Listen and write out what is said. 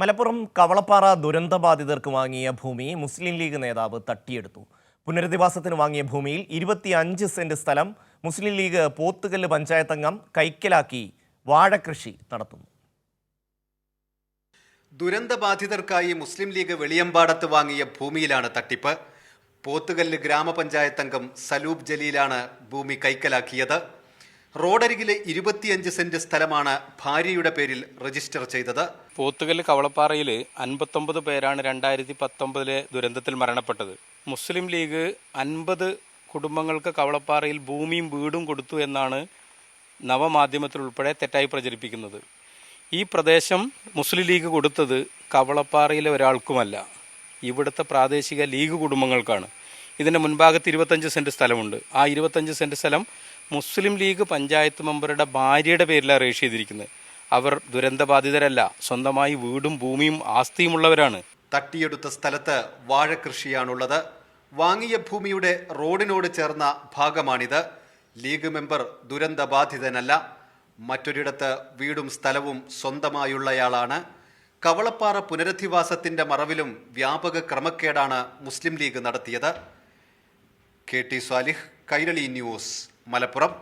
മലപ്പുറം കവളപ്പാറ ദുരന്തബാധിതർക്ക് വാങ്ങിയ ഭൂമി മുസ്ലിം ലീഗ് നേതാവ് തട്ടിയെടുത്തു. പുനരധിവാസത്തിന് വാങ്ങിയ ഭൂമിയിൽ ഇരുപത്തിയഞ്ച് സെന്റ് സ്ഥലം മുസ്ലിം ലീഗ് പോത്തുകല്ല് പഞ്ചായത്തംഗം കൈക്കലാക്കി വാഴകൃഷി നടത്തുന്നു. ദുരന്തബാധിതർക്കായി മുസ്ലിം ലീഗ് വെളിയമ്പാടത്ത് വാങ്ങിയ ഭൂമിയിലാണ് തട്ടിപ്പ്. പോത്തുകല്ല് ഗ്രാമപഞ്ചായത്ത് അംഗം സലൂബ് ജലീലാണ് ഭൂമി കൈക്കലാക്കിയത്. റോഡരികിലെ ഇരുപത്തിയഞ്ച് സെന്റ് സ്ഥലമാണ് ഭാര്യയുടെ പേരിൽ രജിസ്റ്റർ ചെയ്തത്. പോത്തുകല്ല് കവളപ്പാറയിൽ അൻപത്തൊമ്പത് പേരാണ് രണ്ടായിരത്തി പത്തൊമ്പതിലെ ദുരന്തത്തിൽ മരണപ്പെട്ടത്. മുസ്ലിം ലീഗ് അൻപത് കുടുംബങ്ങൾക്ക് കവളപ്പാറയിൽ ഭൂമിയും വീടും കൊടുത്തു എന്നാണ് നവമാധ്യമത്തിൽ ഉൾപ്പെടെ തെറ്റായി പ്രചരിപ്പിക്കുന്നത്. ഈ പ്രദേശം മുസ്ലിം ലീഗ് കൊടുത്തത് കവളപ്പാറയിലെ ഒരാൾക്കുമല്ല. ഇവിടുത്തെ പ്രാദേശിക ലീഗ് കുടുംബങ്ങൾക്കാണ്. ഇതിന്റെ മുൻഭാഗത്ത് ഇരുപത്തഞ്ച് സെന്റ് സ്ഥലമുണ്ട്. ആ ഇരുപത്തഞ്ച് സെന്റ് സ്ഥലം മുസ്ലിം ലീഗ് പഞ്ചായത്ത് മെമ്പറുടെ ഭാര്യയുടെ പേരിലാണ് രജിസ്റ്റർ ചെയ്തിരിക്കുന്നത്. അവർ ദുരന്തബാധിതരല്ല. സ്വന്തമായി വീടും ഭൂമിയും ആസ്തിയുമുള്ളവരാണ്. തട്ടിയെടുത്ത സ്ഥലത്ത് വാഴകൃഷിയാണുള്ളത് വാങ്ങിയ ഭൂമിയുടെ റോഡിനോട് ചേർന്ന ഭാഗമാണിത്. ലീഗ് മെമ്പർ ദുരന്തബാധിതനല്ല. മറ്റൊരിടത്ത് വീടും സ്ഥലവും സ്വന്തമായുള്ളയാളാണ്. കവളപ്പാറ പുനരധിവാസത്തിന്റെ മറവിലും വ്യാപക ക്രമക്കേടാണ് മുസ്ലിം ലീഗ് നടത്തിയത്. K T Swalih Kairali news Malappuram.